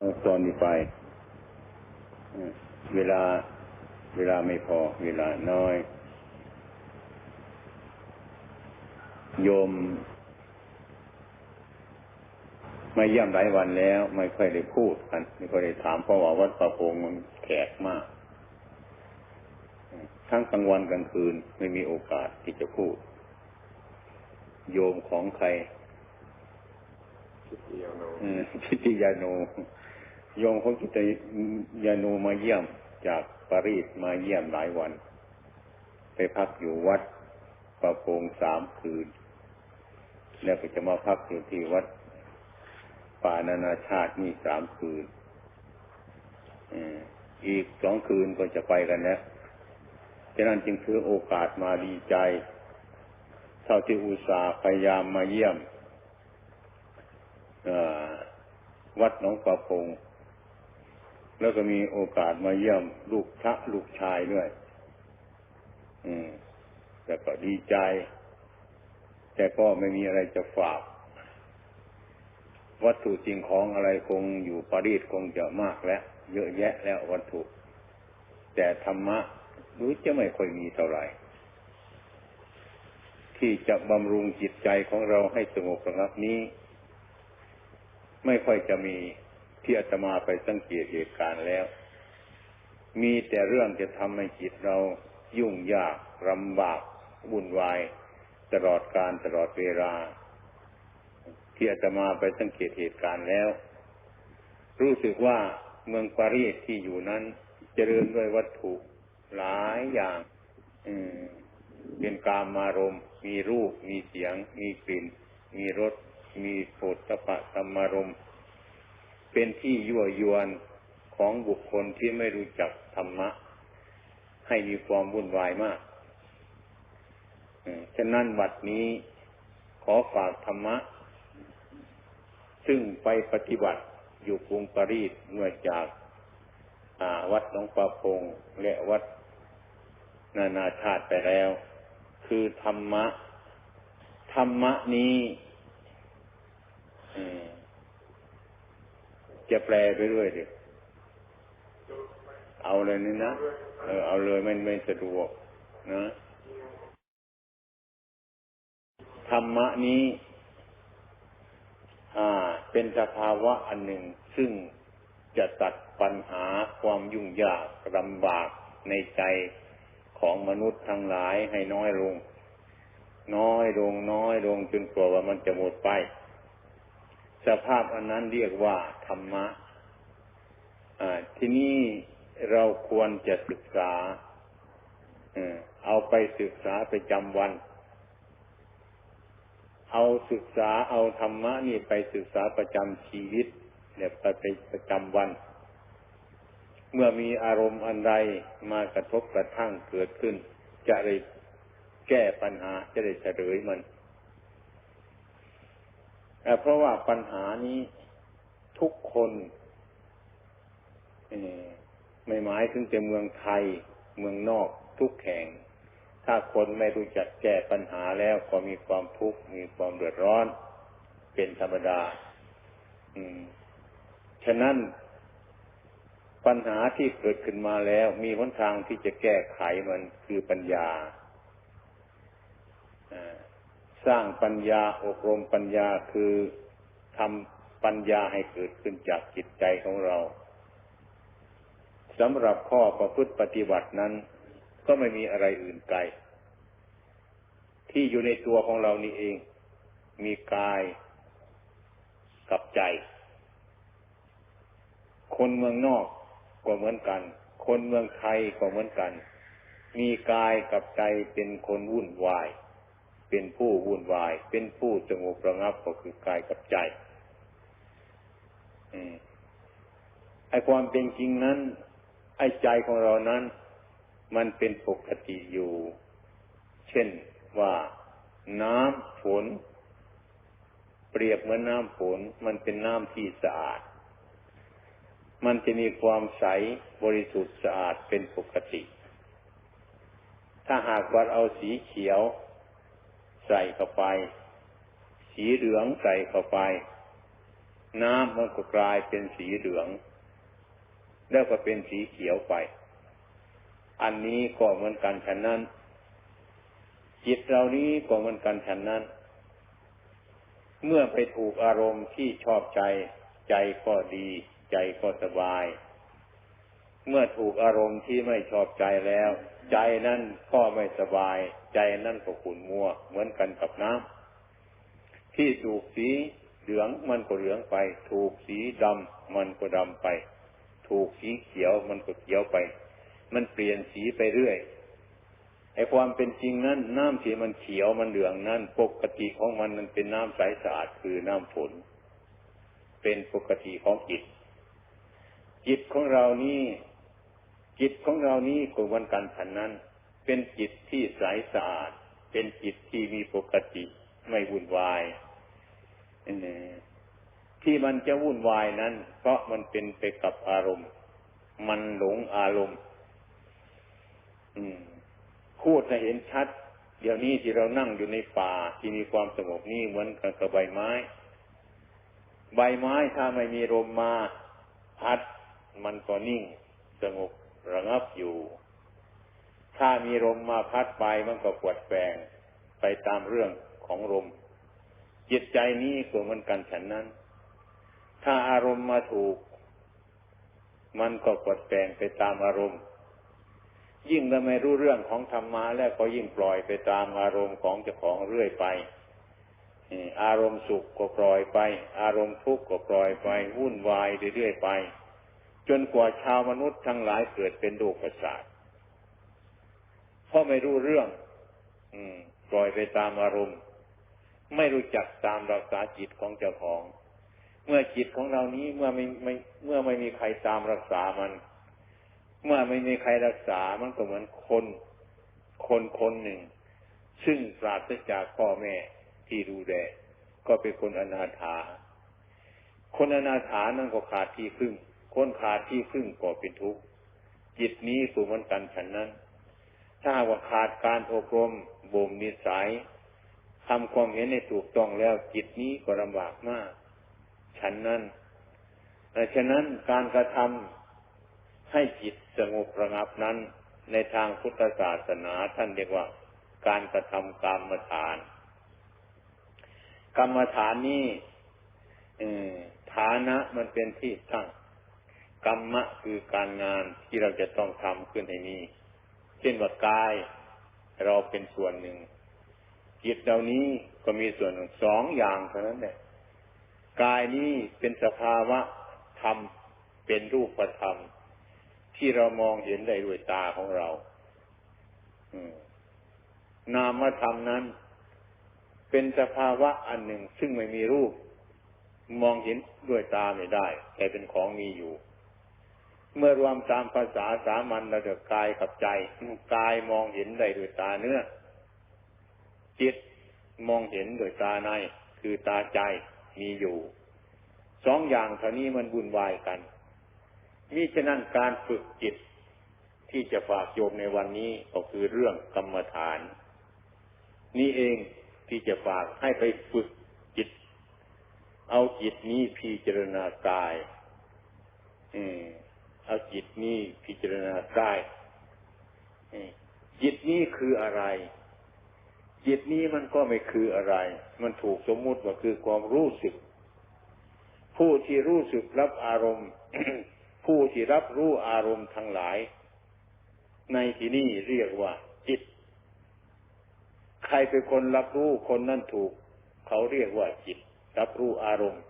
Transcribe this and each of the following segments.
เอาตอนนี้ไปเออเวลา เวลาไม่พอ เวลาน้อย โยมมาเยี่ยมหลายวันแล้ว ไม่ค่อยได้พูดกัน ไม่ค่อยได้ถามเพราะว่าวัดประพงมันแขกมาก ทั้งกลางวันกลางคืนไม่มีโอกาสที่จะพูด โยมของใครเออพิติยาโน โยมของพิติยาโนมาเยี่ยมจากปารีสมาเยี่ยมหลายวัน ไปพักอยู่วัดประโพงสามคืน แล้วก็จะมาพักอยู่ที่วัดป่านานาชาตินี่สามคืนอีกสองคืนก็จะไปกันแล้วฉะนั้นจึงถือโอกาสมาดีใจ เท่าที่อุตส่าห์พยายามมาเยี่ยมวัดหนองประพง แล้วก็มีโอกาสมาเยี่ยมลูกพระลูกชายด้วย อืม แต่ก็ดีใจ แต่ก็ไม่มีอะไรจะฝาก วัตถุสิ่งของอะไรคงอยู่ปารีสคงจะมากแล้ว เยอะแยะแล้ววัตถุ แต่ธรรมะรู้จะไม่ค่อยมีเท่าไหร่ ที่จะบำรุงจิตใจของเราให้สงบระงับนี้ ไม่ค่อยจะมี ที่อาตมาไปสังเกตเหตุการณ์แล้ว มีแต่เรื่องจะทำให้จิตเรายุ่งยากลำบากวุ่นวาย ตลอดการตลอดเวลา ที่อาตมาไปสังเกตเหตุการณ์แล้ว รู้สึกว่าเมืองปารีสที่อยู่นั้นเจริญด้วยวัตถุหลายอย่างเป็นกามารมมีรูป มีเสียง มีกลิ่น มีรส มีโผฏฐะธรรมารมณ์ เป็นที่ยั่วยวนของบุคคลที่ไม่รู้จักธรรมะ ให้มีความวุ่นวายมากฉะนั้นบัดนี้ขอฝากธรรมะ ซึ่งไปปฏิบัติอยู่กรุงปารีสเมื่อจากาวัดหนองปลาพงและวัดนานาชาติไปแล้ว คือธรรมะ ธรรมะนี้ จะแปลไปเรื่อยดิเอาเลยนี่นะเออเอาเลยไม่ไม่สะดวกนะธรรมะนี้ อ่า เป็นสภาวะอันหนึ่ง ซึ่งจะตัดปัญหาความยุ่งยากลำบากในใจของมนุษย์ทั้งหลายให้น้อยลง น้อยลงน้อยลงจนกว่ามันจะหมดไป สภาพอันนั้นเรียกว่าธรรมะที่นี้เราควรจะศึกษาเอาไปศึกษาไปจำวัน เอาศึกษาเอาธรรมะนี่ไปศึกษาประจำชีวิตเนี่ยไปไปประจำวัน เมื่อมีอารมณ์อันใดมากระทบกระทั่งเกิดขึ้น จะได้แก้ปัญหาจะได้เฉลยมัน เพราะว่าปัญหานี้ทุกคนไม่หมายถึงแต่เมืองไทย เมืองนอกทุกแห่ง ถ้าคนไม่รู้จักแก้ปัญหาแล้วก็มีความทุกข์มีความเดือดร้อน เป็นธรรมดาฉะนั้นปัญหาที่เกิดขึ้นมาแล้วมีหนทางที่จะแก้ไขมันคือปัญญา สร้างปัญญาอบรมปัญญาคือทำปัญญาให้เกิดขึ้นจากจิตใจของเราสำหรับข้อประพฤติปฏิบัตินั้น ก็ไม่มีอะไรอื่นไกล ที่อยู่ในตัวของเรานี่เอง มีกายกับใจ คนเมืองนอกก็เหมือนกัน คนเมืองไทยก็เหมือนกัน มีกายกับใจเป็นคนวุ่นวาย เป็นผู้วุ่นวาย เป็นผู้สงบระงับก็คือกายกับใจไอความเป็นจริงนั้น ไอใจของเรานั้น มันเป็นปกติอยู่ เช่นว่าน้ำฝน เปรียบเหมือนน้ำฝน มันเป็นน้ำที่สะอาด มันจะมีความใสบริสุทธิ์สะอาดเป็นปกติ ถ้าหากว่าเอาสีเขียว ใส่เข้าไป สีเหลืองใส่เข้าไป น้ำมันก็กลายเป็นสีเหลือง แล้วก็เป็นสีเขียวไป อันนี้ก็เหมือนกันฉะนั้น จิตเรานี้ก็เหมือนกันฉะนั้น เมื่อไปถูกอารมณ์ที่ชอบใจ ใจก็ดี ใจก็สบาย เมื่อถูกอารมณ์ที่ไม่ชอบใจแล้ว ใจนั่นก็ไม่สบาย ใจนั่นก็ขุ่นมัว เหมือนกันกับน้ำที่ถูกสีเหลืองมันก็เหลืองไป ถูกสีดำมันก็ดำไป ถูกสีเขียวมันก็เขียวไป มันเปลี่ยนสีไปเรื่อยไอ้ความเป็นจริงนั้นน้ำที่มันเขียวมันเหลืองนั้นปกติของมันมันเป็นน้ำใสสะอาดคือน้ำฝนเป็นปกติของจิต จิตของเรานี่จิตของเรานี้ก็วันกันฉันนั้น เป็นจิตที่ใสสะอาด เป็นจิตที่มีปกติไม่วุ่นวายที่มันจะวุ่นวายนั้น เพราะมันเป็นไปกับอารมณ์ มันหลงอารมณ์พูดให้เห็นชัด เดี๋ยวนี้ที่เรานั่งอยู่ในป่าที่มีความสงบนี่เหมือนกับใบไม้ ใบไม้ถ้าไม่มีลมมา พัด มันก็นิ่ง สงบระงับอยู่ ถ้ามีลมมาพัดไปมันก็ปวดแปลงไปตามเรื่องของลมจิตใจนี้ก็เหมือนกันฉันนั้น ถ้าอารมณ์มาถูก มันก็ปวดแปลงไปตามอารมณ์ ยิ่งเราไม่รู้เรื่องของธรรมะแล้วก็ยิ่งปล่อยไปตามอารมณ์ของเจ้าของเรื่อยไปอารมณ์สุขก็ปล่อยไป อารมณ์ทุกข์ก็ปล่อยไป วุ่นวายเรื่อยไป จนกว่าชาวมนุษย์ทั้งหลายเกิดเป็นโรคประสาท เพราะไม่รู้เรื่อง อืม ปล่อยไปตามอารมณ์ ไม่รู้จักตามรักษาจิตของเจ้าของ เมื่อจิตของเรานี้เมื่อไม่ไม่เมื่อไม่มีใครตามรักษามัน เมื่อไม่มีใครรักษามันก็เหมือนคน คนคนหนึ่ง ซึ่งปราศจากพ่อแม่ที่ดูแลก็เป็นคนอนาถา คนอนาถานั่นก็ขาดที่พึ่ง คนขาดที่พึ่งก็เป็นทุกข์ จิตนี้สูมันกันฉันนั้น ถ้าว่าขาดการอบรมบ่มนิสัยทำความเห็นในถูกต้องแล้วจิตนี้ก็ลำบากมาก ฉันนั้นฉะนั้นการกระทำให้จิตสงบระงับนั้น ในทางพุทธศาสนาท่านเรียกว่า การกระทำกรรมฐาน กรรมฐานนี้ฐานะมันเป็นที่ตั้ง กรรมะคือการงานที่เราจะต้องทำขึ้นให้มี เช่นว่ากาย เราเป็นส่วนหนึ่งจิตเหล่านี้ก็มีส่วนหนึ่งสองอย่างเท่านั้นแหละกายนี้เป็นสภาวะธรรมเป็นรูปธรรม ที่เรามองเห็นได้ด้วยตาของเรานามธรรมนั้น เป็นสภาวะอันหนึ่งซึ่งไม่มีรูป มองเห็นด้วยตาไม่ได้ แต่เป็นของมีอยู่ เมื่อรวมตามภาษาสามัญเราจะกายกับใจกายมองเห็นได้ด้วยตาเนื้อ จิตมองเห็นด้วยตาใน คือตาใจมีอยู่สองอย่างเท่านี้มันบุญวายกันมิฉะนั้นการฝึกจิตที่จะฝากโยมในวันนี้ก็คือเรื่องกรรมฐาน นี่เองที่จะฝากให้ไปฝึกจิต เอาจิตนี้พิจารณากาย อืม เอาจิตนี้พิจารณาได้จิตนี้คืออะไร จิตนี้มันก็ไม่คืออะไร มันถูกสมมุติว่าคือความรู้สึก ผู้ที่รู้สึกรับอารมณ์ ผู้ที่รับรู้อารมณ์ทั้งหลาย ในที่นี้เรียกว่า จิต ใครเป็นคนรับรู้คนนั้นถูก เขาเรียกว่าจิต รับรู้อารมณ์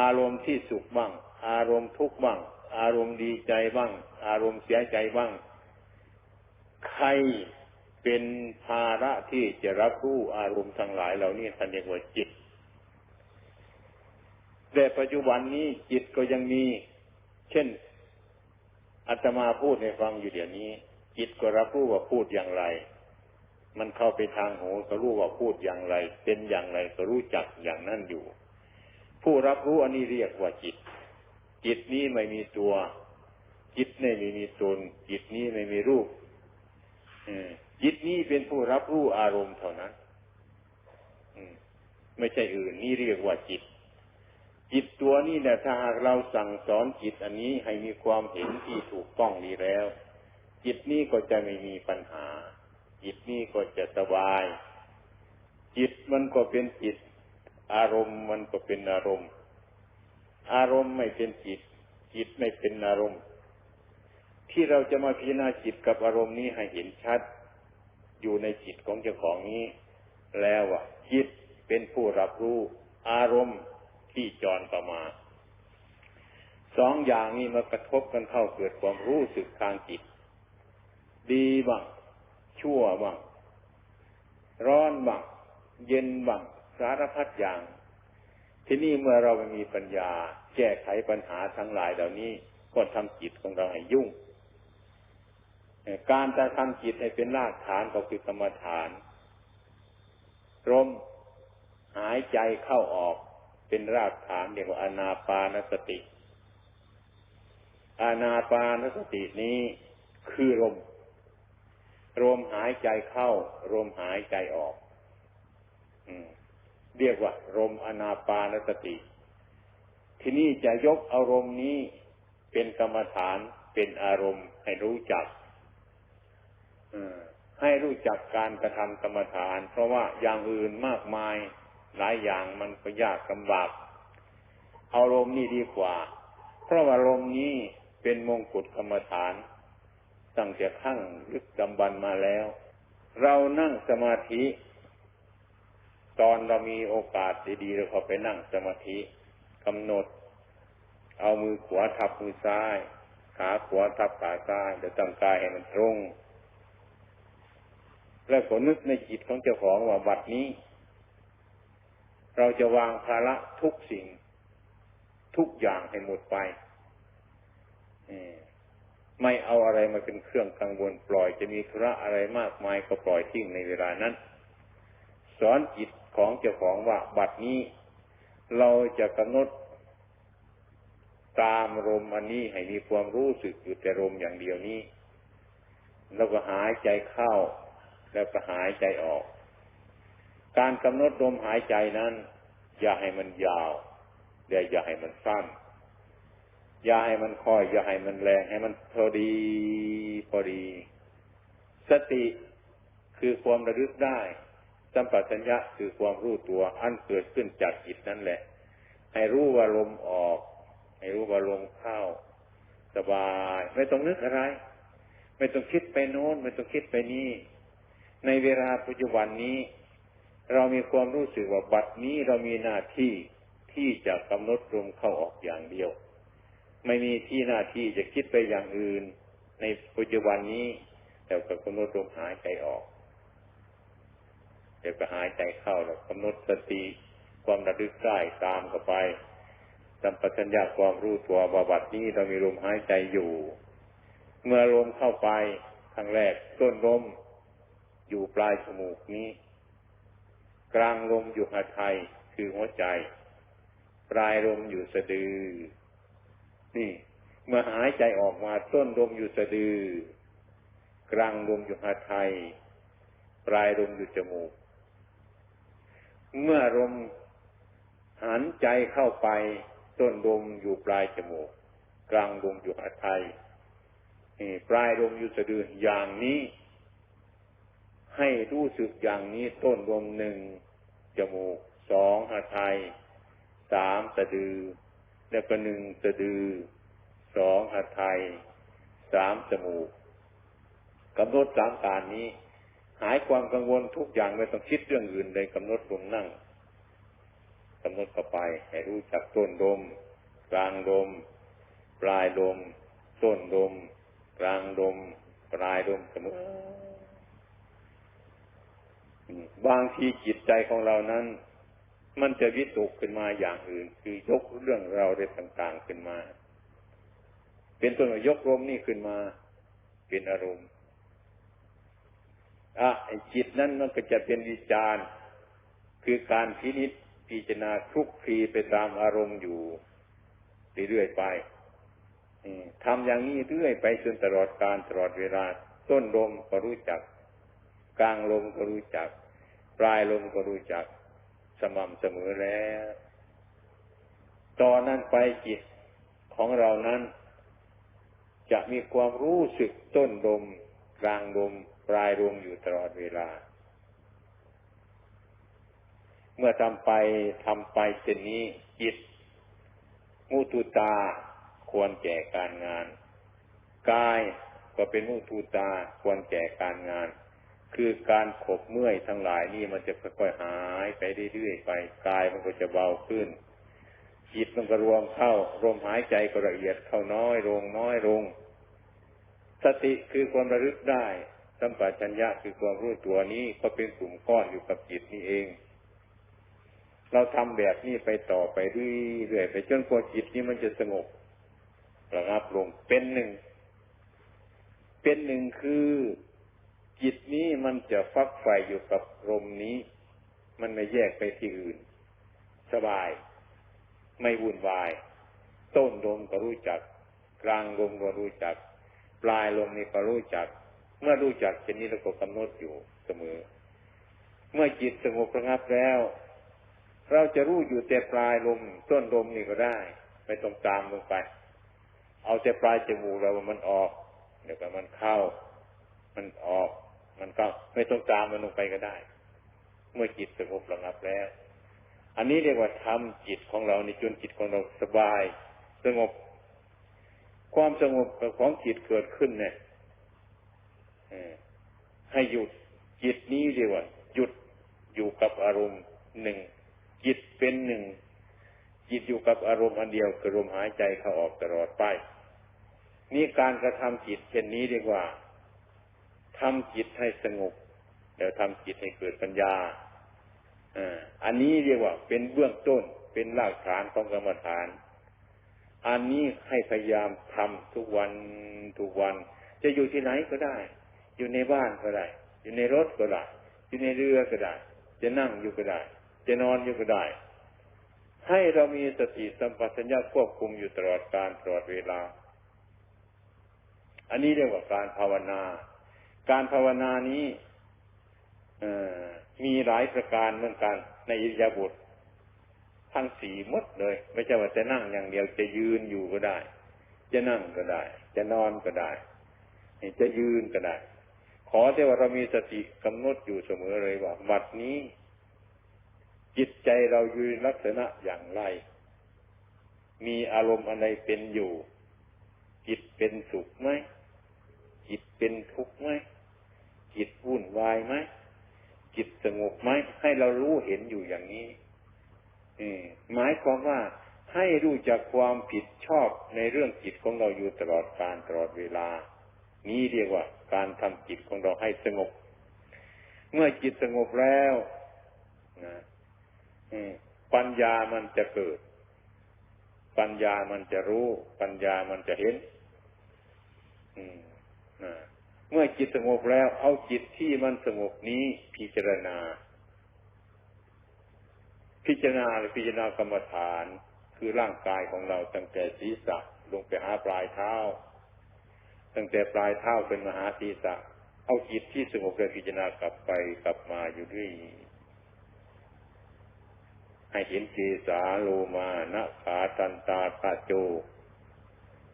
อารมณ์ที่สุขบ้าง อารมณ์ทุกข์บ้าง อารมณ์ดีใจบ้าง อารมณ์เสียใจบ้าง ใครเป็นภาระที่จะรับรู้อารมณ์ทั้งหลายเหล่านี้ท่านเรียกว่าจิต แต่ปัจจุบันนี้จิตก็ยังมี เช่นอาตมาพูดในฟังอยู่เดี๋ยวนี้ จิตก็รับรู้ว่าพูดอย่างไร มันเข้าไปทางหูก็รู้ว่าพูดอย่างไร เป็นอย่างไรก็รู้จักอย่างนั้นอยู่ ผู้รับรู้อันนี้เรียกว่าจิต จิตนี้ไม่มีตัว จิตนี้ไม่มีตน จิตนี้ไม่มีรูปจิตนี้เป็นผู้รับรู้อารมณ์เท่านั้นไม่ใช่อื่นนี่เรียกว่าจิต จิตตัวนี้เนี่ยถ้าหากเราสั่งสอนจิตอันนี้ให้มีความเห็นที่ถูกต้องดีแล้ว จิตนี้ก็จะไม่มีปัญหา จิตนี้ก็จะสบาย จิตมันก็เป็นจิต อารมณ์มันก็เป็นอารมณ์ อารมณ์ไม่เป็นจิต จิตไม่เป็นอารมณ์ ที่เราจะมาพิจารณาจิตกับอารมณ์นี้ให้เห็นชัด อยู่ในจิตของเจ้าของนี้ แล้วอะจิตเป็นผู้รับรู้ อารมณ์ที่จรเข้ามาสองอย่างนี้มากระทบกันเข้าเกิดความรู้สึกทางจิต ดีบ้างชั่วบ้างร้อนบ้างเย็นบ้างสารพัดอย่าง ที่นี่เมื่อเราไม่มีปัญญา แก้ไขปัญหาทั้งหลายเหล่านี้ ก็ทำจิตของเราให้ยุ่ง การจะทำจิตให้เป็นรากฐานก็คือกรรมฐานลมหายใจเข้าออกเป็นรากฐานเรียกว่าอนาปานสติ อานาปานสตินี้คือลมลมหายใจเข้าลมหายใจออก เรียกว่าลมอนาปานสติ ที่นี่จะยกอารมณ์นี้เป็นกรรมฐานเป็นอารมณ์ให้รู้จักให้รู้จักการกระทำกรรมฐาน เพราะว่าอย่างอื่นมากมาย หลายอย่างมันก็ยากลำบากอาลมณ์นี่ดีกว่า เพราะว่าลมณ์นี้เป็นมงกุฎกรรมฐาน ตั้งแต่ขั้งลึกดำบันมาแล้ว เรานั่งสมาธิ ตอนเรามีโอกาสดีๆเราเข้าไปนั่งสมาธิกำหนด เอามือขวาทับมือซ้าย ขาขวาทับขาซ้ายเดี๋ยวตั้งกายให้มันตรง แล้วก็นึกในจิตของเจ้าของว่าบัดนี้ เราจะวางภาระทุกสิ่ง ทุกอย่างให้หมดไปไม่เอาอะไรมาเป็นเครื่องกังวลปล่อยจะมีธุระอะไรมากมายก็ปล่อยทิ้งในเวลานั้น สอนจิต ของเจ้าของว่าบัดนี้ เราจะกำหนดตามลมอันนี้ให้มีความรู้สึกอยู่แต่ลมอย่างเดียวนี้ แล้วก็หายใจเข้า แล้วก็หายใจออก การกำหนดลมหายใจนั้น อย่าให้มันยาวแต่อย่าให้มันสั้น อย่าให้มันค่อย อย่าให้มันแรงให้มันพอดีพอดี สติคือความระลึกได้ สัมปชัญญะคือความรู้ตัวอันเกิดขึ้นจากจิตนั่นแหละ ให้รู้ว่าลมออก ให้รู้ว่าลมเข้า สบาย ไม่ต้องนึกอะไร ไม่ต้องคิดไปโน้น ไม่ต้องคิดไปนี่ ในเวลาปัจจุบันนี้ เรามีความรู้สึกว่าบัดนี้เรามีหน้าที่ที่จะกำหนดลมเข้าออกอย่างเดียว ไม่มีที่หน้าที่จะคิดไปอย่างอื่น ในปัจจุบันนี้แต่ก็กำหนดลมหายใจออก เดี๋ยวก็หายใจเข้าแล้วกำหนดสติความระลึกได้ตามเข้าไปสัมปชัญญะความรู้ตัวว่าบัดนี้เรามีลมหายใจอยู่ เมื่อลมเข้าไปครั้งแรกต้นลมอยู่ปลายจมูกนี้ กลางลมอยู่หัวไทยคือหัวใจ ปลายลมอยู่สะดือ นี่ เมื่อหายใจออกมาต้นลมอยู่สะดือ กลางลมอยู่หัวไทย ปลายลมอยู่จมูก เมื่อลมหันใจเข้าไปต้นลมอยู่ปลายจมูก กลางลมอยู่หัวไทยปลายลมอยู่สะดืออย่างนี้ ให้รู้สึกอย่างนี้ต้นลมหนึ่งจมูกสองหาไทยสามสะดือ แล้วก็หนึ่งสะดือสองหาไทยสามจมูกกำหนดสามการนี้ หายความกังวลทุกอย่างไม่ต้องคิดเรื่องอื่นเลยกำหนดลมนั่งกำหนดเข้าไปให้รู้จักต้นลมกลางลมปลายลมต้นลมกลางลมปลายลมเสมอบางทีจิตใจของเรานั้น มันจะวิตกขึ้นมาอย่างอื่น คือยกเรื่องเราเรื่องต่างๆขึ้นมา เป็นต้นยกลมนี่ขึ้นมา เป็นอารมณ์ อะจิตนั้นมันก็จะเป็นวิจารณ์ คือการพินิจพิจารณาคลุกคลีไปตามอารมณ์อยู่เรื่อยไปทำอย่างนี้เรื่อยไปจนตลอดการตลอดเวลา ต้นลมก็รู้จัก กลางลมก็รู้จัก ปลายลมก็รู้จัก สม่ำเสมอแล้ว ตอนนั้นไปจิตของเรานั้น จะมีความรู้สึกต้นลมกลางลม ปลายลมอยู่ตลอดเวลา เมื่อทำไปทำไปเช่นนี้จิตมุตุตาควรแก่การงาน กายก็เป็นมุตุตาควรแก่การงาน คือการขบเมื่อยทั้งหลายนี่มันจะค่อยๆหายไปเรื่อยๆไปกายมันก็จะเบาขึ้นจิตมันก็รวมเข้าลมหายใจก็ละเอียดเข้าน้อยลงน้อยลง สติคือความระลึกได้ สัมปชัญญะคือความรู้ตัวนี้ก็เป็นกลุ่มก้อนอยู่กับจิตนี่เอง เราทำแบบนี้ไปต่อไปเรื่อยๆไปจนกว่าจิตนี้มันจะสงบระงับลงเป็นหนึ่ง เป็นหนึ่งคือจิตนี้มันจะฟักไฟอยู่กับลมนี้ มันไม่แยกไปที่อื่น สบาย ไม่วุ่นวาย ต้นลมก็รู้จัก กลางลมก็รู้จัก ปลายลมนี่ก็รู้จัก เมื่อรู้จักเช่นนี้เราก็กำหนดอยู่เสมอ เมื่อจิตสงบระงับแล้ว เราจะรู้อยู่แต่ปลายลมต้นลมนี่ก็ได้ ไม่ต้องตามลงไป เอาแต่ปลายจมูกเรามันออก เดี๋ยวก็มันเข้า มันออก มันก็ไม่ต้องตามมันลงไปก็ได้ เมื่อจิตสงบระงับแล้ว อันนี้เรียกว่าทำจิตของเราในจนจิตของเราสบาย สงบ ความสงบของจิตเกิดขึ้นเนี่ย ให้หยุดจิตนี้เรียกว่าหยุดอยู่กับอารมณ์หนึ่งจิตเป็นหนึ่งจิตอยู่กับอารมณ์อันเดียวคือลมหายใจเข้าออกตลอดไปนี่การกระทำจิตเช่นนี้เรียกว่าทำจิตให้สงบเดี๋ยวทำจิตให้เกิดปัญญาอันนี้เรียกว่าเป็นเบื้องต้นเป็นรากฐานของกรรมฐาน อันนี้ให้พยายามทำทุกวันทุกวัน จะอยู่ที่ไหนก็ได้ อยู่ในบ้านก็ได้ อยู่ในรถก็ได้ อยู่ในเรือก็ได้ จะนั่งอยู่ก็ได้ จะนอนอยู่ก็ได้ ให้เรามีสติสัมปชัญญะควบคุมอยู่ตลอดการตลอดเวลา อันนี้เรียกว่าการภาวนา การภาวนานี้มีหลายประการเหมือนกัน ในอิริยาบถทั้งสี่มดเลย ไม่ใช่ว่าจะนั่งอย่างเดียวจะยืนอยู่ก็ได้ จะนั่งก็ได้ จะนอนก็ได้ จะยืนก็ได้ ขอแต่ว่าเรามีสติกำหนดอยู่เสมอเลยว่าบัดนี้ จิตใจเราอยืนลักษณะอย่างไร มีอารมณ์อะไรเป็นอยู่ จิตเป็นสุขไหมจิตเป็นทุกข์ไหมจิตวุ่นวายไหมจิตสงบไหมให้เรารู้เห็นอยู่อย่างนี้หมายความว่าให้รู้จักความผิดชอบในเรื่องจิตของเราอยู่ตลอดการตลอดเวลา นี้เรียกว่าการทำจิตของเราให้สงบ เมื่อจิตสงบแล้วนะปัญญามันจะเกิด ปัญญามันจะรู้ ปัญญามันจะเห็นนะเมื่อจิตสงบแล้ว เอาจิตที่มันสงบนี้พิจารณา พิจารณาหรือพิจารณากรรมฐาน คือร่างกายของเราตั้งแต่ศีรษะลงไปหาปลายเท้า ตั้งแต่ปลายเท้าเป็นมหาศีรษะ เอาจิตที่สงบแล้วพิจารณากลับไปกลับมาอยู่ด้วยให้เห็นเจสาโลมานะขาตันตาตาโจ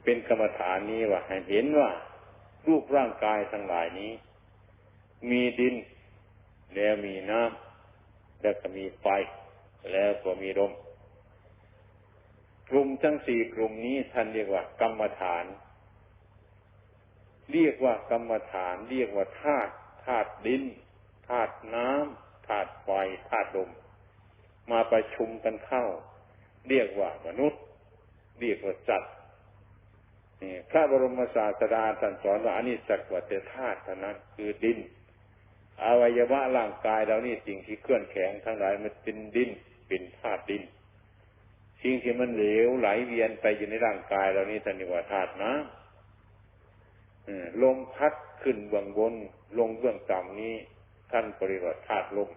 เป็นกรรมฐานนี้ว่าให้เห็นว่า รูปร่างกายทั้งหลายนี้ มีดิน แล้วมีน้ำแล้วก็มีไฟ แล้วก็มีลมกลุ่มทั้งสี่กลุ่มนี้ท่านเรียกว่ากรรมฐาน เรียกว่ากรรมฐาน เรียกว่าธาตุธาตุดินธาตุน้ำธาตุไฟธาตุลมมาประชุมกันเข้า เรียกว่ามนุษย์ เรียกว่าจัตว์พระบรมศาสดาท่านสอนว่าอันนี้สักวัตธาตุเท่านั้นคือดิน อวัยวะร่างกายเรานี่สิ่งที่เคลื่อนแข็งทั้งหลายมันเป็นดินเป็นธาตุดิน สิ่งที่มันเหลวไหลเวียนไปอยู่ในร่างกายเรานี่ท่านเรียกว่าธาตุน้ำ ลมพัดขึ้นเบื้องบน ลงเบื้องต่ำนี้ ท่านปริวัติธาตุลม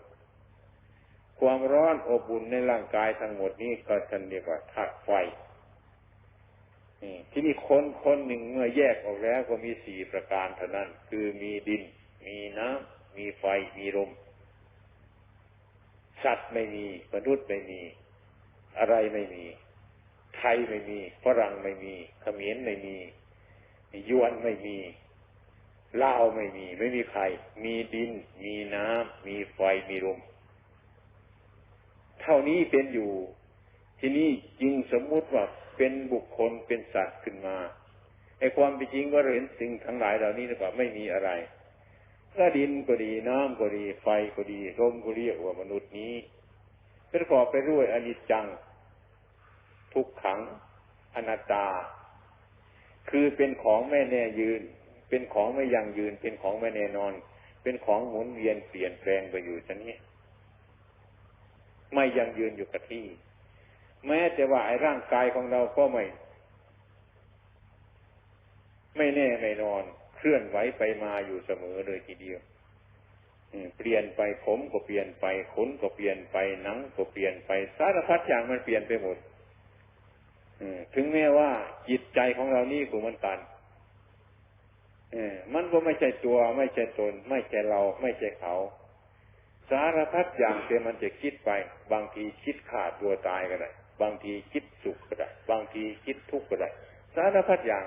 ความร้อนอบอุ่นในร่างกายทั้งหมดนี้ก็ท่านเรียกว่าธาตุไฟที่นี่คนคนหนึ่งเมื่อแยกออกแล้วก็มีสี่ประการเท่านั้น คือมีดิน มีน้ำมีไฟมีลมสัตว์ไม่มีมนุษย์ไม่มี อะไรไม่มี ไทยไม่มีฝรั่งไม่มีเขมรไม่มี ยวนไม่มีเลาไม่มี ไม่มีใคร มีดิน มีน้ำมีไฟมีลมเท่านี้เป็นอยู่ ที่นี่จริงสมมุติว่าเป็นบุคคลเป็นสัตว์ขึ้นมาไอ้ความเป็นจริงว่าเราเห็นสิ่งทั้งหลายเหล่านี้นะครับไม่มีอะไรก็ดินก็ดีน้ำก็ดี ไฟก็ดีลมก็เรียกว่ามนุษย์นี้ประกอบไปด้วยอนิจจัง ทุกขัง อนัตตา คือเป็นของไม่แน่ยืน เป็นของไม่ยั่งยืน เป็นของไม่แน่นอน เป็นของหมุนเวียนเปลี่ยนแปลงไปอยู่ชนี้ไม่ยั่งยืนอยู่กับที่ แม้แต่ว่าไอ้ร่างกายของเราก็ไม่ ไม่แน่ไม่นอน เคลื่อนไหวไปมาอยู่เสมอเลยทีเดียวเปลี่ยนไปผมก็เปลี่ยนไปขนก็เปลี่ยนไปหนังก็เปลี่ยนไปสารพัดอย่างมันเปลี่ยนไปหมด ถึงแม้ว่าจิตใจของเรานี่ก็เหมือนกันมันก็ไม่ใช่ตัว ไม่ใช่ตน ไม่ใช่เรา ไม่ใช่เขา สารพัดอย่างแต่มันจะคิดไป บางทีคิดขาดตัวตายก็ได้บางทีคิดสุขก็ได้บางทีคิดทุกข์ก็ได้สารพัดอย่าง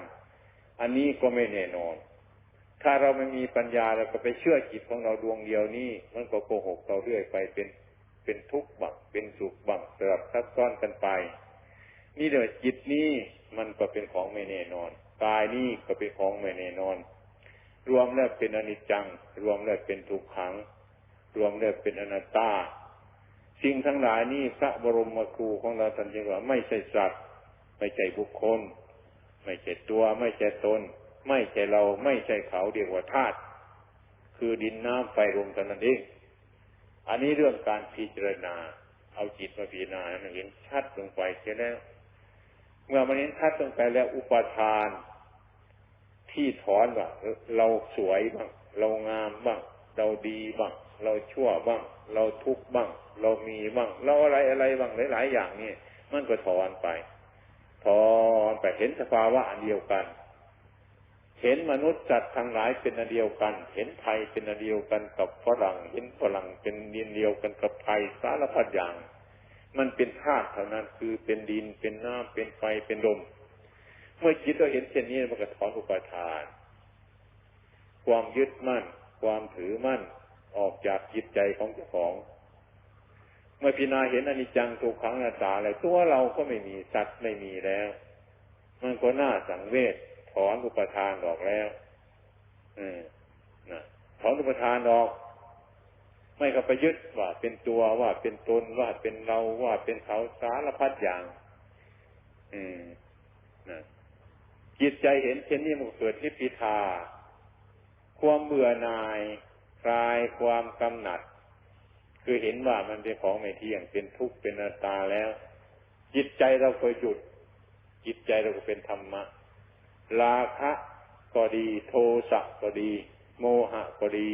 อันนี้ก็ไม่แน่นอน ถ้าเราไม่มีปัญญาเราก็ไปเชื่อจิตของเราดวงเดียวนี้ มันก็โกหกเราเรื่อยไปเป็นเป็นทุกข์บังเป็นสุขบังสลับซับซ้อนกันไป นี่เดี๋ยวจิตนี้มันก็เป็นของไม่แน่นอนกายนี้ก็เป็นของไม่แน่นอน รวมแล้วเป็นอนิจจัง รวมแล้วเป็นทุกขัง รวมแล้วเป็นอนัตตา สิ่งทั้งหลายนี้พระบรมครูของเราท่านจึงว่าไม่ใช่สัตว์ไม่ใช่บุคคล ไม่ใช่ตัว ไม่ใช่ตน ไม่ใช่เราไม่ใช่เขาเรียกว่าธาตุคือดินน้ำไฟลมเท่านั้นเองอันนี้เรื่องการพิจารณา เอาจิตมาพิจารณาเห็นชัดลงไปเสียแล้ว เมื่อมันเห็นชัดลงไปแล้วอุปทาน ที่ถอนว่าเราสวยบ้างเรางามบ้างเราดีบ้างเราชั่วบ้าง เราทุกข์บ้าง เรามีบ้าง เราอะไรอะไรบ้างหลาย ๆ อย่างนี่มันก็ถอนไป ถอนไปเห็นสภาวะอันเดียวกัน เห็นมนุษย์จัดทั้งหลายเป็นอันเดียวกัน เห็นไทยเป็นอันเดียวกันกับฝรั่ง เห็นฝรั่งเป็นเดียนเดียวกันกับไทยสารพัดอย่าง มันเป็นธาตุเท่านั้นคือเป็นดินเป็นน้ำเป็นไฟเป็นลม เมื่อจิตเราเห็นเช่นนี้มันก็ถอนอุปทาน ความยึดมั่น ความถือมั่นออกจากจิตใจของเจ้าของ เมื่อพิจารณาเห็นอนิจจังทุกขังอนัตตาอะไรตัวเราก็ไม่มีสัตว์ไม่มีแล้ว มันก็น่าสังเวชถอนอุปทานออกแล้ว อืมนะถอนอุปทานออก ไม่ก็ไปยึดว่าเป็นตัวว่าเป็นตนว่าเป็นเราว่าเป็นเขาสารพัดอย่างอืมนะจิตใจเห็นเช่นนี้มันเกิดนิพิทาความเบื่อหน่ายคลายความกำหนัด คือเห็นว่ามันเป็นของไม่เที่ยงเป็นทุกข์เป็นอนัตตาแล้ว จิตใจเราก็หยุด จิตใจเราก็เป็นธรรมะราคะก็ดี โทสะก็ดี โมหะก็ดี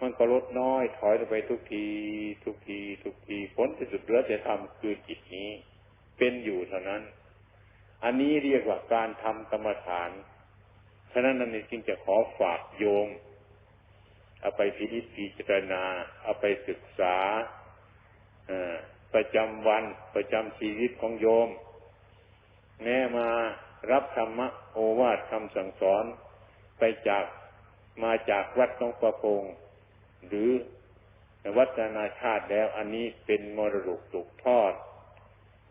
มันก็ลดน้อยถอยลงไปทุกที ทุกที ทุกทีผลที่สุดเหลือแต่ทำคือจิตนี้ เป็นอยู่เท่านั้น อันนี้เรียกว่าการทำกรรมฐานฉะนั้นนั่นจึงจะขอฝากโยมเอาไปพิจิตพิจารณา เอาไปศึกษาประจำวันประจำชีวิตของโยมแม้มารับธรรมะโอวาทคำสั่งสอนไปจากมาจากวัดน้องประพงษ์ หรือวัฒนาชาติแล้ว อันนี้เป็นมรดกตกทอด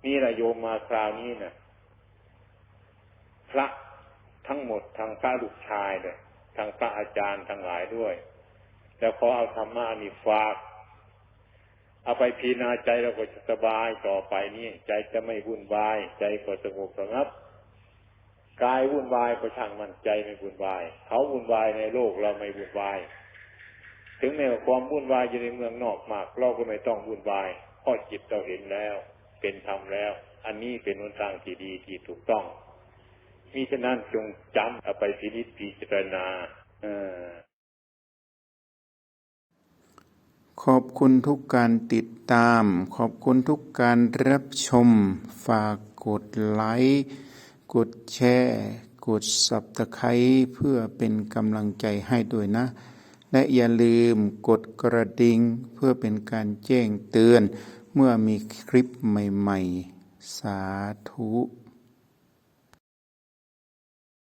นี่ระโยมมาคราวนี้นะ่ะพระทั้งหมดทางพระลูกชายเลยทางพระอาจารย์ทั้งหลายด้วย แล้วขอเอาธรรมะนี่ฝาก เอาไปพีนาใจเราก็จะสบายต่อไปนี่ใจจะไม่วุ่นวาย ใจก็สงบสงับกายวุ่นวายก็ช่างมันใจไม่วุ่นวาย เขาวุ่นวายในโลกเราไม่วุ่นวาย ถึงแม้ว่าความวุ่นวายอยู่ในเมืองนอกมาก เราก็ไม่ต้องวุ่นวายเพราะจิตเราเห็นแล้ว เป็นธรรมแล้ว อันนี้เป็นหนทางที่ดีที่ถูกต้องมิฉะนั้นจงจำเอาไปพิจิตพิจารณาขอบคุณทุกการติดตาม ขอบคุณทุกการรับชม ฝากกดไลค์กดแชร์ กดสับตะไคร้เพื่อเป็นกำลังใจให้ด้วยนะ และอย่าลืมกดกระดิ่งเพื่อเป็นการแจ้งเตือน เมื่อมีคลิปใหม่ ๆ สาธุ